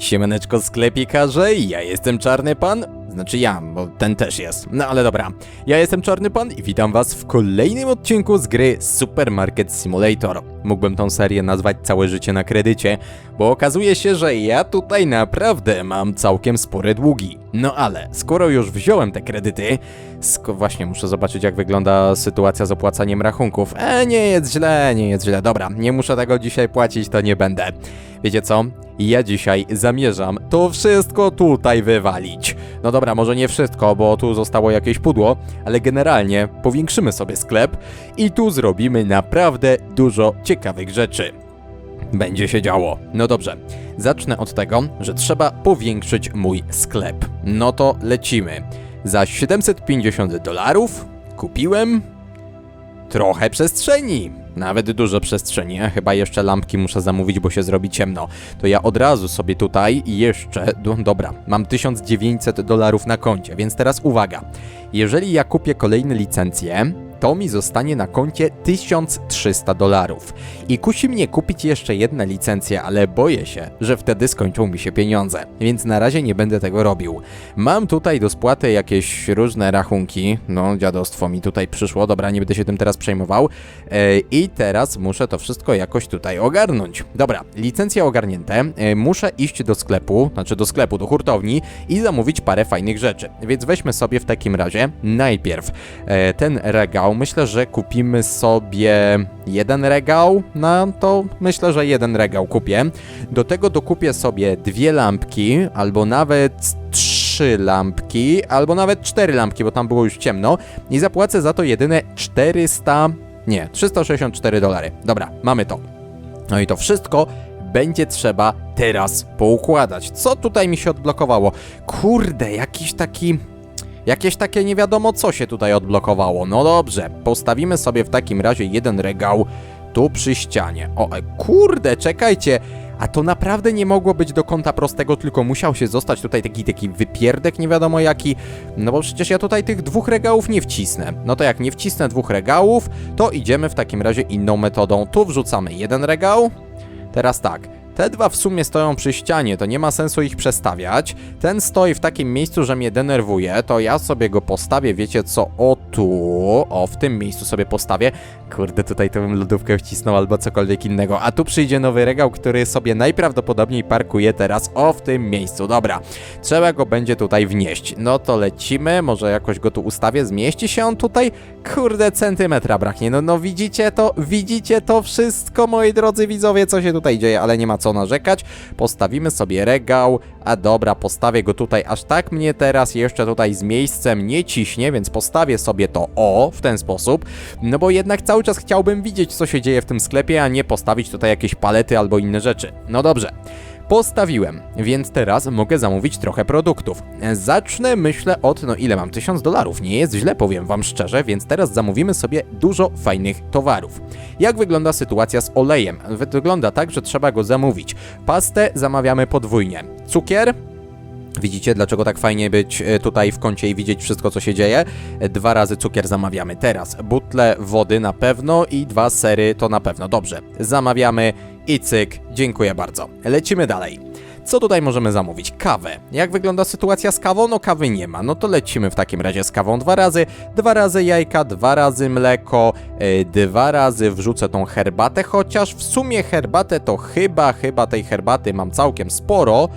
Siemaneczko sklepikarze, ja jestem Czarny Pan. Znaczy ja, bo ten też jest. No ale dobra. Ja jestem Czarny Pan i witam was w kolejnym odcinku z gry Supermarket Simulator. Mógłbym tą serię nazwać Całe życie na kredycie, bo okazuje się, że ja tutaj naprawdę mam całkiem spore długi. No ale, skoro już wziąłem te kredyty, właśnie muszę zobaczyć jak wygląda sytuacja z opłacaniem rachunków. E, nie jest źle, nie jest źle. Dobra, nie muszę tego dzisiaj płacić, to nie będę. Wiecie co? Ja dzisiaj zamierzam to wszystko tutaj wywalić. No dobra, może nie wszystko, bo tu zostało jakieś pudło, ale generalnie powiększymy sobie sklep i tu zrobimy naprawdę dużo ciekawych rzeczy. Będzie się działo. No dobrze, zacznę od tego, że trzeba powiększyć mój sklep. No to lecimy. Za 750 dolarów kupiłem trochę przestrzeni. Nawet dużo przestrzeni, chyba jeszcze lampki muszę zamówić, bo się zrobi ciemno. To ja od razu sobie tutaj jeszcze. do- Dobra, mam 1900 dolarów na koncie, więc teraz uwaga. Jeżeli ja kupię kolejne licencje, to mi zostanie na koncie 1300 dolarów. I kusi mnie kupić jeszcze jedne licencje, ale boję się, że wtedy skończą mi się pieniądze, więc na razie nie będę tego robił. Mam tutaj do spłaty jakieś różne rachunki, no dziadostwo mi tutaj przyszło, dobra, nie będę się tym teraz przejmował. E, I teraz muszę to wszystko jakoś tutaj ogarnąć. Dobra, licencje ogarnięte, e, muszę iść do sklepu, znaczy do sklepu, do hurtowni i zamówić parę fajnych rzeczy. Więc weźmy sobie w takim razie najpierw e, ten regał. Myślę, że kupimy sobie jeden regał na to. Myślę, że jeden regał kupię. Do tego dokupię sobie dwie lampki, albo nawet trzy lampki, albo nawet cztery lampki, bo tam było już ciemno. I zapłacę za to jedyne 400. Nie, 364 dolary. Dobra, mamy to. No i to wszystko będzie trzeba teraz poukładać. Co tutaj mi się odblokowało? Kurde, jakiś taki. Jakieś takie nie wiadomo co się tutaj odblokowało. No dobrze, postawimy sobie w takim razie jeden regał tu przy ścianie. O, e, kurde, czekajcie. A to naprawdę nie mogło być do kąta prostego, tylko musiał się zostać tutaj taki taki wypierdek nie wiadomo jaki. No bo przecież ja tutaj tych dwóch regałów nie wcisnę. No to jak nie wcisnę dwóch regałów, to idziemy w takim razie inną metodą. Tu wrzucamy jeden regał. Teraz tak. Te dwa w sumie stoją przy ścianie, to nie ma sensu ich przestawiać. Ten stoi w takim miejscu, że mnie denerwuje, to ja sobie go postawię, wiecie co, o tu, o w tym miejscu sobie postawię. Kurde, tutaj to bym lodówkę wcisnął albo cokolwiek innego. A tu przyjdzie nowy regał, który sobie najprawdopodobniej parkuje teraz o w tym miejscu. Dobra, trzeba go będzie tutaj wnieść. No to lecimy, może jakoś go tu ustawię, zmieści się on tutaj? Kurde, centymetra braknie. No, no widzicie to, widzicie to wszystko, moi drodzy widzowie, co się tutaj dzieje, ale nie ma co narzekać. Postawimy sobie regał, a dobra, postawię go tutaj, aż tak mnie teraz jeszcze tutaj z miejscem nie ciśnie, więc postawię sobie to o, w ten sposób, no bo jednak cały czas chciałbym widzieć, co się dzieje w tym sklepie, a nie postawić tutaj jakieś palety albo inne rzeczy. No dobrze. Postawiłem, więc teraz mogę zamówić trochę produktów. Zacznę, myślę, od, no ile mam, 1000 dolarów. Nie jest źle, powiem wam szczerze, więc teraz zamówimy sobie dużo fajnych towarów. Jak wygląda sytuacja z olejem? Wygląda tak, że trzeba go zamówić. Pastę zamawiamy podwójnie. Cukier Widzicie, dlaczego tak fajnie być e, tutaj w kącie i widzieć wszystko, co się dzieje? E, Dwa razy cukier zamawiamy. Teraz butle wody na pewno i dwa sery to na pewno. Dobrze, zamawiamy i cyk. Dziękuję bardzo. Lecimy dalej. Co tutaj możemy zamówić? Kawę. Jak wygląda sytuacja z kawą? No kawy nie ma. No to lecimy w takim razie z kawą dwa razy. Dwa razy jajka, dwa razy mleko, e, dwa razy wrzucę tą herbatę, chociaż w sumie herbatę to chyba, chyba tej herbaty mam całkiem sporo.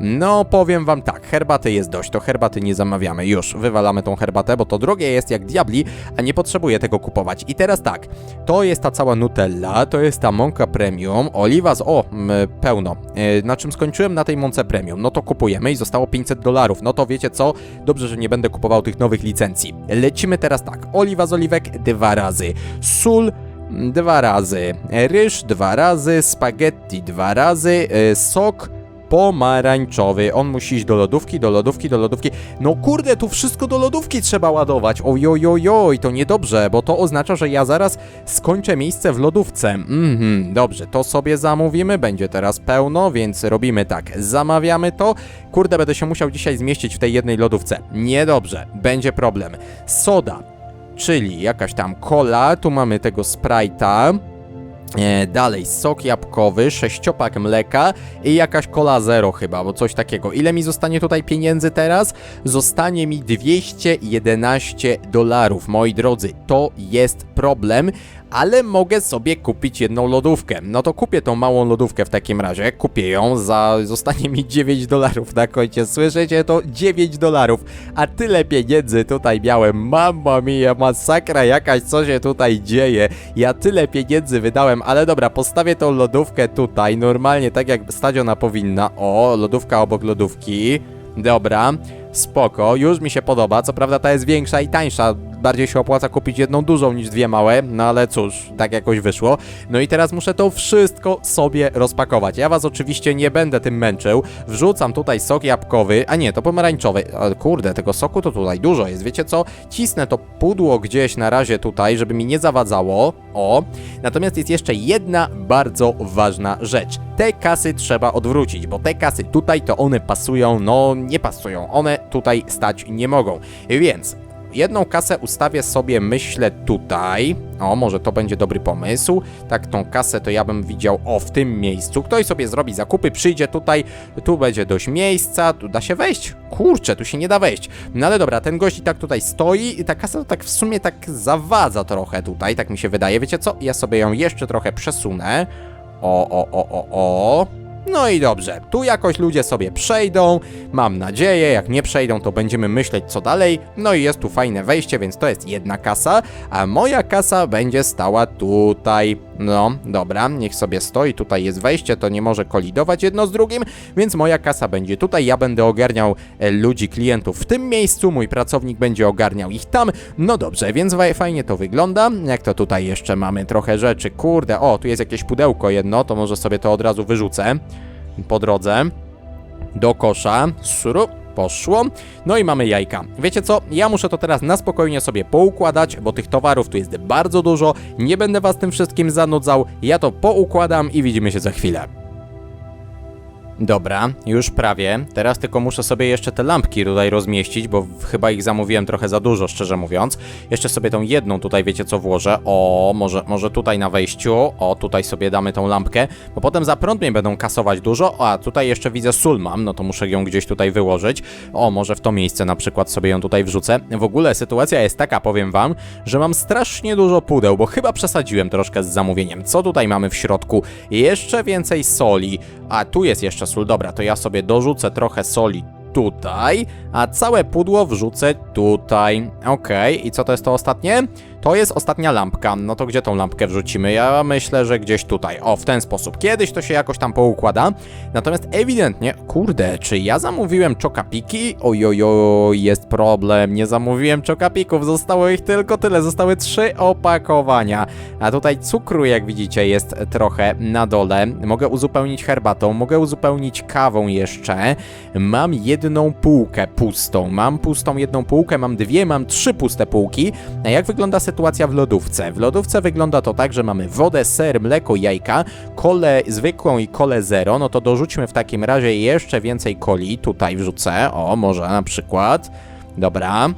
No, powiem wam tak, herbaty jest dość, to herbaty nie zamawiamy. Już, wywalamy tą herbatę, bo to drogie jest jak diabli, a nie potrzebuję tego kupować. I teraz tak, to jest ta cała Nutella, to jest ta mąka premium, oliwa z... o, pełno. E, na czym skończyłem? Na tej mące premium. No to kupujemy i zostało 500 dolarów. No to wiecie co? Dobrze, że nie będę kupował tych nowych licencji. Lecimy teraz tak, oliwa z oliwek dwa razy, sól dwa razy, ryż dwa razy, spaghetti dwa razy, e, sok pomarańczowy. On musi iść do lodówki, do lodówki, do lodówki. No kurde, tu wszystko do lodówki trzeba ładować. Ojojojoj, to niedobrze, bo to oznacza, że ja zaraz skończę miejsce w lodówce. Mhm, dobrze, to sobie zamówimy. Będzie teraz pełno, więc robimy tak. Zamawiamy to. Kurde, będę się musiał dzisiaj zmieścić w tej jednej lodówce. Niedobrze, będzie problem. Soda, czyli jakaś tam cola. Tu mamy tego Sprite'a. E, dalej, sok jabłkowy, sześciopak mleka i jakaś cola zero chyba, bo coś takiego. Ile mi zostanie tutaj pieniędzy teraz? Zostanie mi 211 dolarów, moi drodzy. To jest problem, ale mogę sobie kupić jedną lodówkę. No to kupię tą małą lodówkę w takim razie, kupię ją, za zostanie mi 9 dolarów na koncie. Słyszycie to? 9 dolarów, a tyle pieniędzy tutaj miałem. Mamma mia, masakra jakaś, co się tutaj dzieje. Ja tyle pieniędzy wydałem, ale dobra, postawię tą lodówkę tutaj, normalnie tak jak stadiona powinna. O, lodówka obok lodówki. Dobra, spoko, już mi się podoba. Co prawda ta jest większa i tańsza. Bardziej się opłaca kupić jedną dużą niż dwie małe, no ale cóż, tak jakoś wyszło. No i teraz muszę to wszystko sobie rozpakować. Ja was oczywiście nie będę tym męczył. Wrzucam tutaj sok jabłkowy, a nie, to pomarańczowy. Ale kurde, tego soku to tutaj dużo jest. Wiecie co? Cisnę to pudło gdzieś na razie tutaj, żeby mi nie zawadzało. O. Natomiast jest jeszcze jedna bardzo ważna rzecz. Te kasy trzeba odwrócić, bo te kasy tutaj to one pasują, no nie pasują. One tutaj stać nie mogą. Więc Jedną kasę ustawię sobie, myślę, tutaj. O, może to będzie dobry pomysł. Tak, tą kasę to ja bym widział, o, w tym miejscu. Ktoś sobie zrobi zakupy, przyjdzie tutaj, tu będzie dość miejsca, tu da się wejść. Kurczę, tu się nie da wejść. No ale dobra, ten gość i tak tutaj stoi i ta kasa to tak w sumie tak zawadza trochę tutaj, tak mi się wydaje. Wiecie co? Ja sobie ją jeszcze trochę przesunę. O, o, o, o, o. No i dobrze, tu jakoś ludzie sobie przejdą, mam nadzieję, jak nie przejdą, to będziemy myśleć co dalej. No i jest tu fajne wejście, więc to jest jedna kasa, a moja kasa będzie stała tutaj. No, dobra, niech sobie stoi, tutaj jest wejście, to nie może kolidować jedno z drugim, więc moja kasa będzie tutaj, ja będę ogarniał e, ludzi, klientów w tym miejscu, mój pracownik będzie ogarniał ich tam. No dobrze, więc fajnie to wygląda. Jak to tutaj jeszcze mamy trochę rzeczy, kurde, o, tu jest jakieś pudełko jedno, to może sobie to od razu wyrzucę po drodze do kosza. Suru, poszło. No i mamy jajka. Wiecie co? Ja muszę to teraz na spokojnie sobie poukładać, bo tych towarów tu jest bardzo dużo. Nie będę was tym wszystkim zanudzał. Ja to poukładam i widzimy się za chwilę. Dobra, już prawie. Teraz tylko muszę sobie jeszcze te lampki tutaj rozmieścić, bo chyba ich zamówiłem trochę za dużo, szczerze mówiąc. Jeszcze sobie tą jedną tutaj, wiecie co, włożę. O, może, może tutaj na wejściu. O, tutaj sobie damy tą lampkę, bo potem za prąd mnie będą kasować dużo. O, a tutaj jeszcze widzę sól mam, no to muszę ją gdzieś tutaj wyłożyć. O, może w to miejsce na przykład sobie ją tutaj wrzucę. W ogóle sytuacja jest taka, powiem wam, że mam strasznie dużo pudeł, bo chyba przesadziłem troszkę z zamówieniem. Co tutaj mamy w środku? Jeszcze więcej soli. A tu jest jeszcze sól. Dobra, to ja sobie dorzucę trochę soli tutaj, a całe pudło wrzucę tutaj. Okej, i co to jest to ostatnie? To jest ostatnia lampka. No to gdzie tą lampkę wrzucimy? Ja myślę, że gdzieś tutaj. O, w ten sposób. Kiedyś to się jakoś tam poukłada. Natomiast ewidentnie, kurde, czy ja zamówiłem czokapiki? Ojojo, jest problem. Nie zamówiłem czokapików. Zostało ich tylko tyle. Zostały trzy opakowania. A tutaj cukru, jak widzicie, jest trochę na dole. Mogę uzupełnić herbatą, mogę uzupełnić kawą jeszcze. Mam jedną półkę pustą. Mam pustą jedną półkę, mam dwie, mam trzy puste półki. A jak wygląda sytuacja w lodówce? W lodówce wygląda to tak, że mamy wodę, ser, mleko, jajka, kolę zwykłą i kolę zero. No to dorzućmy w takim razie jeszcze więcej coli. Tutaj wrzucę. O, może na przykład. Dobra.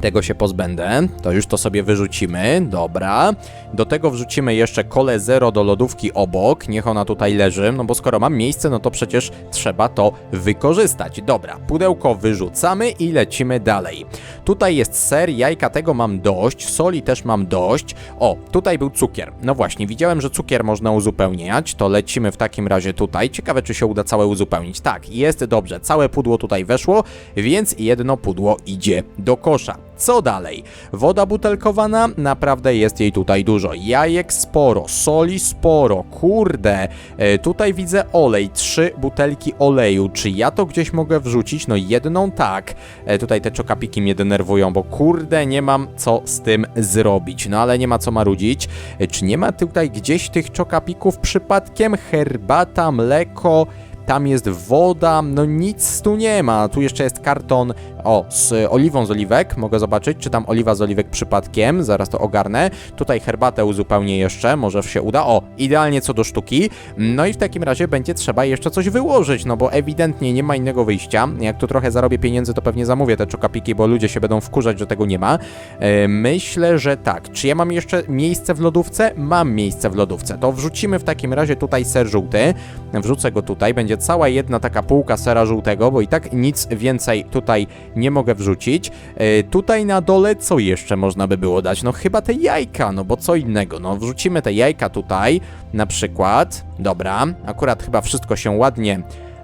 Tego się pozbędę, to już to sobie wyrzucimy, dobra. Do tego wrzucimy jeszcze kole zero do lodówki obok, niech ona tutaj leży, no bo skoro mam miejsce, no to przecież trzeba to wykorzystać. Dobra, pudełko wyrzucamy i lecimy dalej. Tutaj jest ser, jajka tego mam dość, soli też mam dość. O, tutaj był cukier. No właśnie, widziałem, że cukier można uzupełniać, to lecimy w takim razie tutaj. Ciekawe, czy się uda całe uzupełnić. Tak, jest dobrze, całe pudło tutaj weszło, więc jedno pudło idzie do kosza. Co dalej? Woda butelkowana, naprawdę jest jej tutaj dużo. Jajek sporo, soli sporo, kurde. E, tutaj widzę olej, trzy butelki oleju. Czy ja to gdzieś mogę wrzucić? No jedną tak. E, tutaj te czokapiki mnie denerwują, bo kurde, nie mam co z tym zrobić. No ale nie ma co marudzić. E, czy nie ma tutaj gdzieś tych czokapików przypadkiem? Herbata, mleko... tam jest woda, no nic tu nie ma. Tu jeszcze jest karton, o, z oliwą z oliwek, mogę zobaczyć, czy tam oliwa z oliwek przypadkiem, zaraz to ogarnę. Tutaj herbatę uzupełnię jeszcze, może się uda. O, idealnie co do sztuki. No i w takim razie będzie trzeba jeszcze coś wyłożyć, no bo ewidentnie nie ma innego wyjścia. Jak tu trochę zarobię pieniędzy, to pewnie zamówię te czokapiki, bo ludzie się będą wkurzać, że tego nie ma. E, myślę, że tak. Czy ja mam jeszcze miejsce w lodówce? Mam miejsce w lodówce. To wrzucimy w takim razie tutaj ser żółty. Wrzucę go tutaj. Będzie cała jedna taka półka sera żółtego, bo i tak nic więcej tutaj nie mogę wrzucić. E, tutaj na dole co jeszcze można by było dać? No chyba te jajka, no bo co innego. No wrzucimy te jajka tutaj na przykład. Dobra, akurat chyba wszystko się ładnie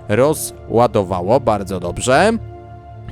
rozładowało, bardzo dobrze.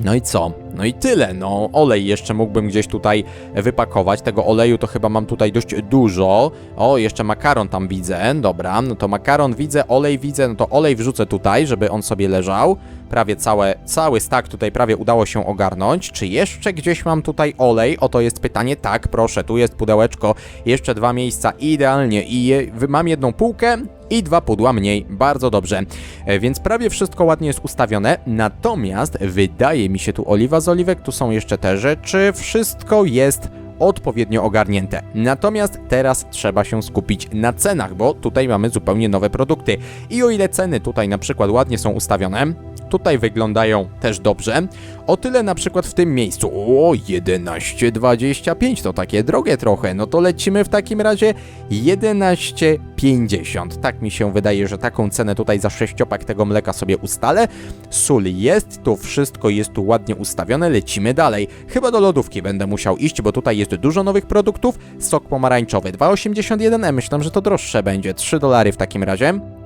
No i co? No i tyle. No, olej jeszcze mógłbym gdzieś tutaj wypakować. Tego oleju to chyba mam tutaj dość dużo. O, jeszcze makaron tam widzę. Dobra, no to makaron widzę, olej widzę. No to olej wrzucę tutaj, żeby on sobie leżał. Prawie całe, cały stak tutaj prawie udało się ogarnąć. Czy jeszcze gdzieś mam tutaj olej? Oto jest pytanie. Tak, proszę, tu jest pudełeczko. Jeszcze dwa miejsca idealnie. I je, mam jedną półkę i dwa pudła mniej. Bardzo dobrze. E, Więc prawie wszystko ładnie jest ustawione. Natomiast wydaje mi się tu oliwa z oliwek, tu są jeszcze te rzeczy. Wszystko jest odpowiednio ogarnięte. Natomiast teraz trzeba się skupić na cenach, bo tutaj mamy zupełnie nowe produkty. I o ile ceny tutaj na przykład ładnie są ustawione, tutaj wyglądają też dobrze, o tyle na przykład w tym miejscu, o 11,25 to takie drogie trochę, no to lecimy w takim razie 11,50. Tak mi się wydaje, że taką cenę tutaj za sześciopak tego mleka sobie ustalę. Sól jest, tu wszystko jest tu ładnie ustawione, lecimy dalej. Chyba do lodówki będę musiał iść, bo tutaj jest dużo nowych produktów. Sok pomarańczowy 2,81, e, myślę, że to droższe będzie, 3 dolary w takim razie.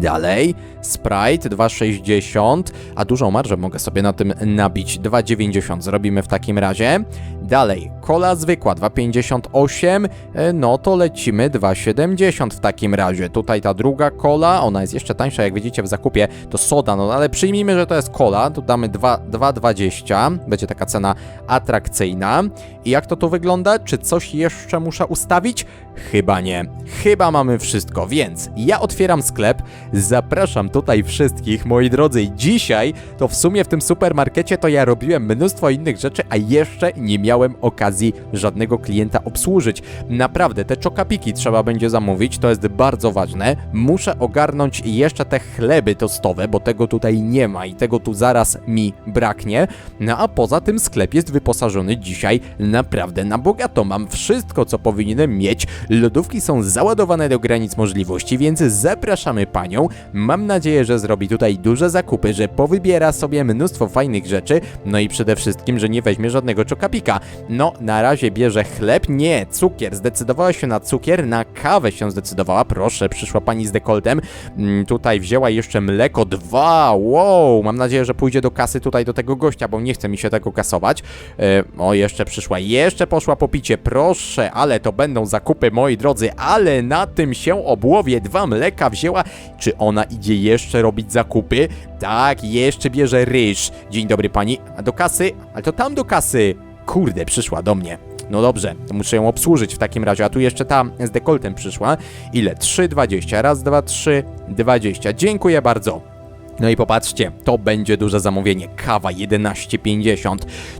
Dalej, Sprite 2,60, a dużą marżę mogę sobie na tym nabić. 2,90 zrobimy w takim razie. Dalej, kola zwykła 2,58, e, no to lecimy 2,70 w takim razie. Tutaj ta druga kola, ona jest jeszcze tańsza, jak widzicie w zakupie, to soda, no ale przyjmijmy, że to jest kola, tu damy 2 2,20, będzie taka cena atrakcyjna. I jak to tu wygląda? Czy coś jeszcze muszę ustawić? Chyba nie. Chyba mamy wszystko, więc ja otwieram sklep, zapraszam tutaj wszystkich, moi drodzy. Dzisiaj to w sumie w tym supermarkecie to ja robiłem mnóstwo innych rzeczy, a jeszcze nie miałem okazji żadnego klienta obsłużyć. Naprawdę, te czokapiki trzeba będzie zamówić, to jest bardzo ważne. Muszę ogarnąć jeszcze te chleby tostowe, bo tego tutaj nie ma i tego tu zaraz mi braknie. No a poza tym sklep jest wyposażony dzisiaj naprawdę na bogato. Mam wszystko, co powinienem mieć. Lodówki są załadowane do granic możliwości, więc zapraszamy panią. Mam nadzieję, że zrobi tutaj duże zakupy, że powybiera sobie mnóstwo fajnych rzeczy, no i przede wszystkim, że nie weźmie żadnego czokapika. No, na razie bierze chleb, nie, cukier. Zdecydowała się na cukier, na kawę się zdecydowała. Proszę, przyszła pani z dekoltem. Mm, tutaj wzięła jeszcze mleko dwa. Wow, mam nadzieję, że pójdzie do kasy tutaj do tego gościa, bo nie chce mi się tego kasować. E, o, jeszcze przyszła, jeszcze poszła po picie. Proszę, ale to będą zakupy, moi drodzy, ale na tym się obłowie. Dwa mleka wzięła. Czy ona idzie jeszcze robić zakupy? Tak, jeszcze bierze ryż. Dzień dobry pani. A do kasy? Ale to tam do kasy. Kurde, przyszła do mnie. No dobrze, muszę ją obsłużyć w takim razie. A tu jeszcze ta z dekoltem przyszła. Ile? 3,20. Raz, dwa, trzy, 20. Dziękuję bardzo. No i popatrzcie, to będzie duże zamówienie. Kawa 11,50,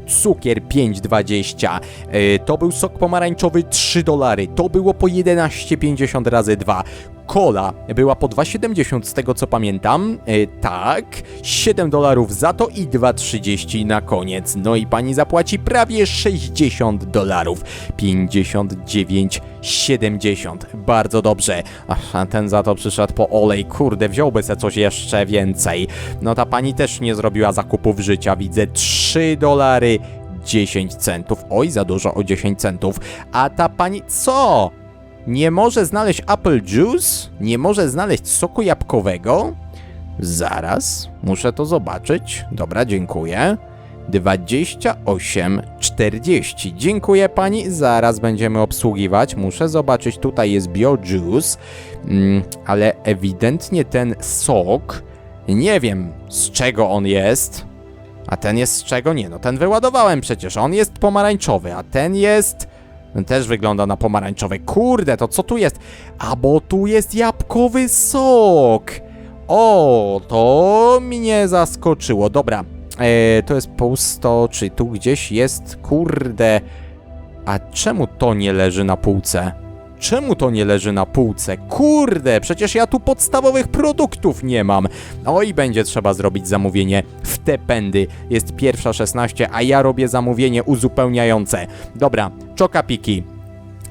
cukier 5,20, yy, to był sok pomarańczowy 3 dolary, to było po 11,50 razy 2. Kola była po 2,70 z tego co pamiętam. Yy, tak, 7 dolarów za to i 2,30 na koniec. No i pani zapłaci prawie 60 dolarów. 59,70. Bardzo dobrze. Ach, a ten za to przyszedł po olej. Kurde, wziąłby se coś jeszcze więcej. No ta pani też nie zrobiła zakupów życia. Widzę 3 dolary 10 centów. Oj, za dużo o 10 centów. A ta pani co? Nie może znaleźć apple juice? Nie może znaleźć soku jabłkowego? Zaraz, muszę to zobaczyć. Dobra, dziękuję. 28,40. Dziękuję pani, zaraz będziemy obsługiwać. Muszę zobaczyć, tutaj jest BioJuice, mm, ale ewidentnie ten sok, nie wiem z czego on jest. A ten jest z czego? Nie, no ten wyładowałem przecież. On jest pomarańczowy, a ten jest. Ten też wygląda na pomarańczowy. Kurde, to co tu jest? A bo tu jest jabłkowy sok! O, to mnie zaskoczyło. Dobra, e, to jest pusto, czy tu gdzieś jest, kurde... A czemu to nie leży na półce? Czemu to nie leży na półce? Kurde, przecież ja tu podstawowych produktów nie mam. Oj, będzie trzeba zrobić zamówienie w te pędy. Jest pierwsza 16, a ja robię zamówienie uzupełniające. Dobra, czokapiki.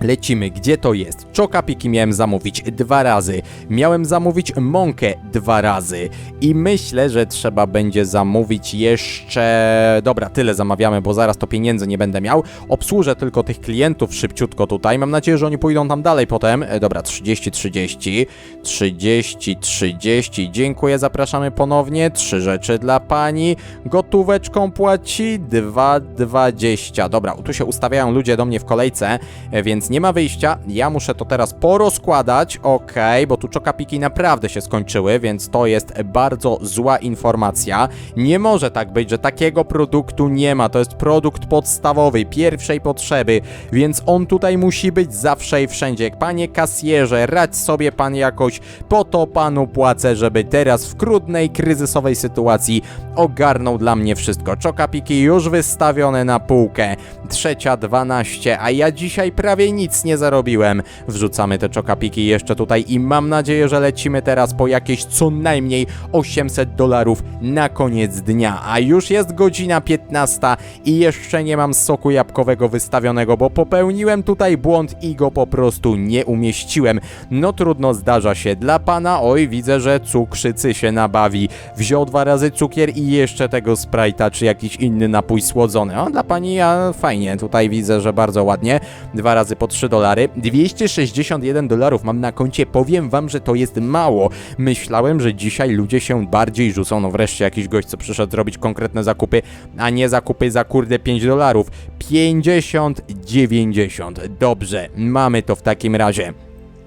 Lecimy, gdzie to jest? Czokapiki miałem zamówić dwa razy. Miałem zamówić mąkę dwa razy. I myślę, że trzeba będzie zamówić jeszcze... Dobra, tyle zamawiamy, bo zaraz to pieniędzy nie będę miał. Obsłużę tylko tych klientów szybciutko tutaj. Mam nadzieję, że oni pójdą tam dalej potem. E, dobra, 30, 30. 30, 30. Dziękuję, zapraszamy ponownie. Trzy rzeczy dla pani. Gotóweczką płaci 2,20. Dobra, tu się ustawiają ludzie do mnie w kolejce, e, więc nie ma wyjścia. Ja muszę to teraz porozkładać. Okej, bo tu czokapiki naprawdę się skończyły, więc to jest bardzo zła informacja. Nie może tak być, że takiego produktu nie ma. To jest produkt podstawowy, pierwszej potrzeby, więc on tutaj musi być zawsze i wszędzie. Panie kasjerze, radź sobie pan jakoś, po to panu płacę, żeby teraz w trudnej, kryzysowej sytuacji ogarnął dla mnie wszystko. Czokapiki już wystawione na półkę. Trzecia 12, a ja dzisiaj prawie nic nie zarobiłem. Wrzucamy te czokapiki jeszcze tutaj i mam nadzieję, że lecimy teraz po jakieś co najmniej 800 dolarów na koniec dnia. A już jest godzina 15 i jeszcze nie mam soku jabłkowego wystawionego, bo popełniłem tutaj błąd i go po prostu nie umieściłem. No trudno, zdarza się. Dla pana, oj, widzę, że cukrzycy się nabawi. Wziął dwa razy cukier i jeszcze tego Sprite'a, czy jakiś inny napój słodzony. O, dla pani, ja fajnie, tutaj widzę, że bardzo ładnie. Dwa razy po 3 dolary. 261 dolarów mam na koncie. Powiem wam, że to jest mało. Myślałem, że dzisiaj ludzie się bardziej rzucą. No wreszcie jakiś gość, co przyszedł zrobić konkretne zakupy, a nie zakupy za kurde 5 dolarów. 50, 90. Dobrze, mamy to w takim razie.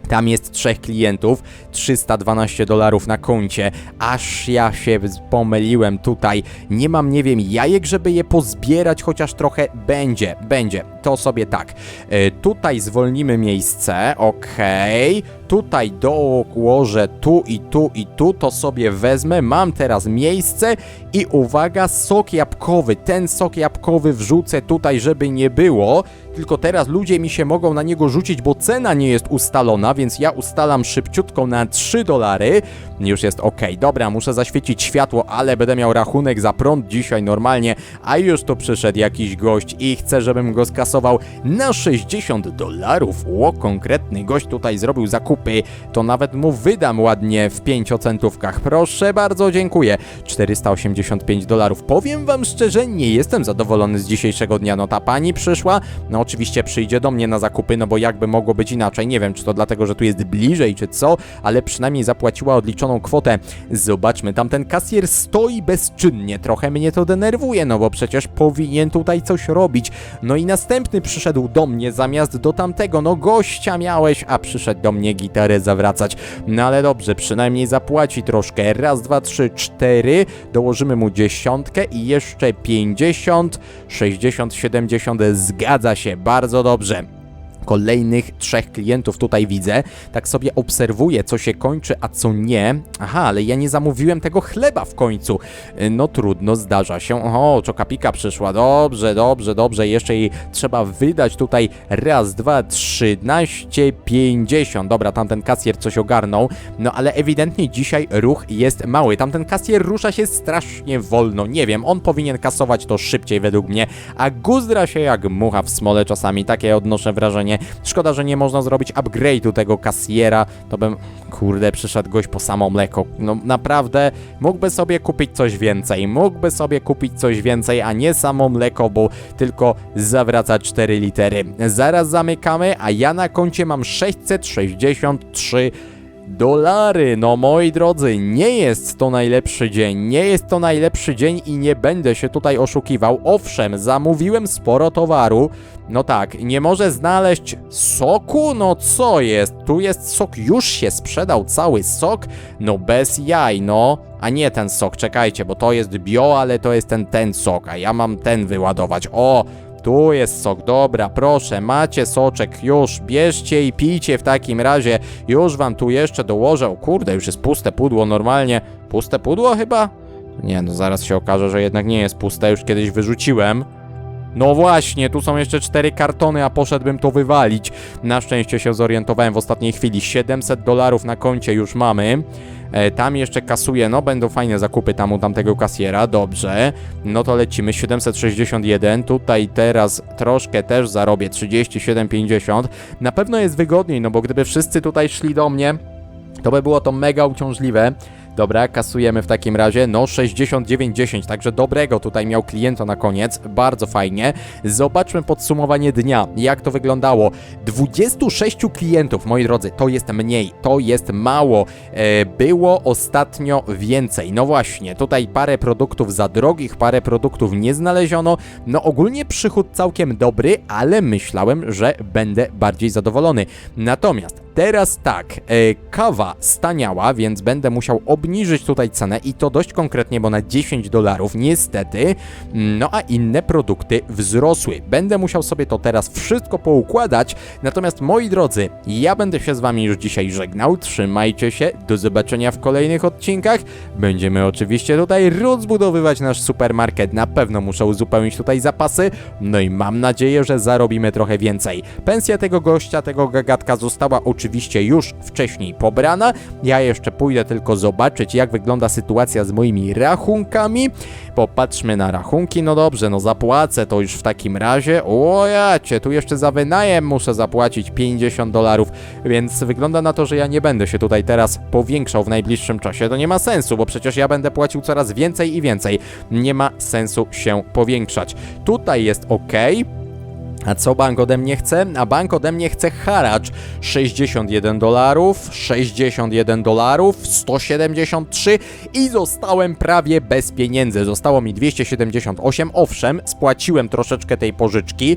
Tam jest trzech klientów, 312 dolarów na koncie, aż ja się pomyliłem tutaj. Nie mam, nie wiem, jajek, żeby je pozbierać, chociaż trochę będzie, będzie, to sobie tak. E, tutaj zwolnimy miejsce, okej. Tutaj dołożę tu i tu i tu, to sobie wezmę. Mam teraz miejsce i uwaga, sok jabłkowy. Ten sok jabłkowy wrzucę tutaj, żeby nie było. Tylko teraz ludzie mi się mogą na niego rzucić, bo cena nie jest ustalona, więc ja ustalam szybciutko na 3 dolary. Już jest ok. Dobra, muszę zaświecić światło, ale będę miał rachunek za prąd dzisiaj normalnie, a już tu przyszedł jakiś gość i chcę, żebym go skasował na 60 dolarów. Ło, konkretny gość tutaj zrobił to nawet mu wydam ładnie w 5 centówkach. Proszę bardzo, dziękuję. 485 dolarów. Powiem wam szczerze, nie jestem zadowolony z dzisiejszego dnia. No ta pani przyszła, no oczywiście przyjdzie do mnie na zakupy, no bo jakby mogło być inaczej. Nie wiem, czy to dlatego, że tu jest bliżej, czy co, ale przynajmniej zapłaciła odliczoną kwotę. Zobaczmy, tamten kasjer stoi bezczynnie. Trochę mnie to denerwuje, no bo przecież powinien tutaj coś robić. No i następny przyszedł do mnie zamiast do tamtego. No gościa miałeś, a przyszedł do mnie gitarę zawracać. No ale dobrze, przynajmniej zapłaci troszkę. Raz, dwa, trzy, cztery. Dołożymy mu dziesiątkę i jeszcze 50, 60, 70. Zgadza się, bardzo dobrze. Kolejnych trzech klientów tutaj widzę. Tak sobie obserwuję, co się kończy, a co nie. Aha, ale ja nie zamówiłem tego chleba w końcu. Y, No trudno, zdarza się. O, czokapika przyszła. Dobrze, dobrze, dobrze. Jeszcze jej trzeba wydać tutaj raz, dwa, trzynaście, pięćdziesiąt. Dobra, tamten kasjer coś ogarnął. No ale ewidentnie dzisiaj ruch jest mały. Tamten kasjer rusza się strasznie wolno. Nie wiem, on powinien kasować to szybciej według mnie, a guzdra się jak mucha w smole czasami. Takie odnoszę wrażenie. Szkoda, że nie można zrobić upgrade'u tego kasjera. To bym, kurde, przyszedł gość po samo mleko. No naprawdę, mógłby sobie kupić coś więcej. Mógłby sobie kupić coś więcej, a nie samo mleko, bo tylko zawraca 4 litery. Zaraz zamykamy, a ja na koncie mam 663 dolary. No moi drodzy, nie jest to najlepszy dzień. Nie jest to najlepszy dzień i nie będę się tutaj oszukiwał. Owszem, zamówiłem sporo towaru. No tak, nie może znaleźć soku? No co jest? Tu jest sok, już się sprzedał cały sok? No bez jaj, no. A nie ten sok, czekajcie, bo to jest bio, ale to jest ten, ten sok, a ja mam ten wyładować. O, Tu jest sok, dobra, proszę, macie soczek, już bierzcie i pijcie w takim razie. Już wam tu jeszcze dołożę. O kurde, już jest puste pudło normalnie. Puste pudło chyba? Nie, no zaraz się okaże, że jednak nie jest puste, już kiedyś wyrzuciłem. No właśnie, tu są jeszcze cztery kartony, a poszedłbym to wywalić. Na szczęście się zorientowałem w ostatniej chwili. 700 dolarów na koncie już mamy. E, tam jeszcze kasuję, no będą fajne zakupy tam u tamtego kasjera, dobrze. No to lecimy, 761, tutaj teraz troszkę też zarobię, 37,50. Na pewno jest wygodniej, no bo gdyby wszyscy tutaj szli do mnie, to by było to mega uciążliwe. Dobra, kasujemy w takim razie. No, 69,10, także dobrego tutaj miał klienta na koniec. Bardzo fajnie. Zobaczmy podsumowanie dnia. Jak to wyglądało? 26 klientów, moi drodzy, to jest mniej, to jest mało. E, było ostatnio więcej. No właśnie, tutaj parę produktów za drogich, parę produktów nie znaleziono. No ogólnie przychód całkiem dobry, ale myślałem, że będę bardziej zadowolony. Natomiast Teraz tak, e, kawa staniała, więc będę musiał obniżyć tutaj cenę i to dość konkretnie, bo na 10 dolarów niestety, no a inne produkty wzrosły. Będę musiał sobie to teraz wszystko poukładać, natomiast moi drodzy, ja będę się z wami już dzisiaj żegnał, trzymajcie się, do zobaczenia w kolejnych odcinkach. Będziemy oczywiście tutaj rozbudowywać nasz supermarket, na pewno muszę uzupełnić tutaj zapasy, no i mam nadzieję, że zarobimy trochę więcej. Pensja tego gościa, tego gagatka została oczywiście już wcześniej pobrana. Ja jeszcze pójdę tylko zobaczyć, jak wygląda sytuacja z moimi rachunkami. Popatrzmy na rachunki. No dobrze, no zapłacę to już w takim razie. O jacie, tu jeszcze za wynajem muszę zapłacić 50 dolarów, więc wygląda na to, że ja nie będę się tutaj teraz powiększał w najbliższym czasie. To nie ma sensu, bo przecież ja będę płacił coraz więcej i więcej. Nie ma sensu się powiększać. Tutaj jest ok. A co bank ode mnie chce? A bank ode mnie chce haracz 61 dolarów, 61 dolarów, 173 i zostałem prawie bez pieniędzy. Zostało mi 278. Owszem, spłaciłem troszeczkę tej pożyczki,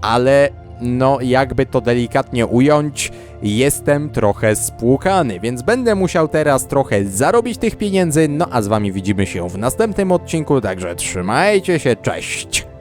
ale no jakby to delikatnie ująć, jestem trochę spłukany, więc będę musiał teraz trochę zarobić tych pieniędzy, no a z wami widzimy się w następnym odcinku, także trzymajcie się, cześć!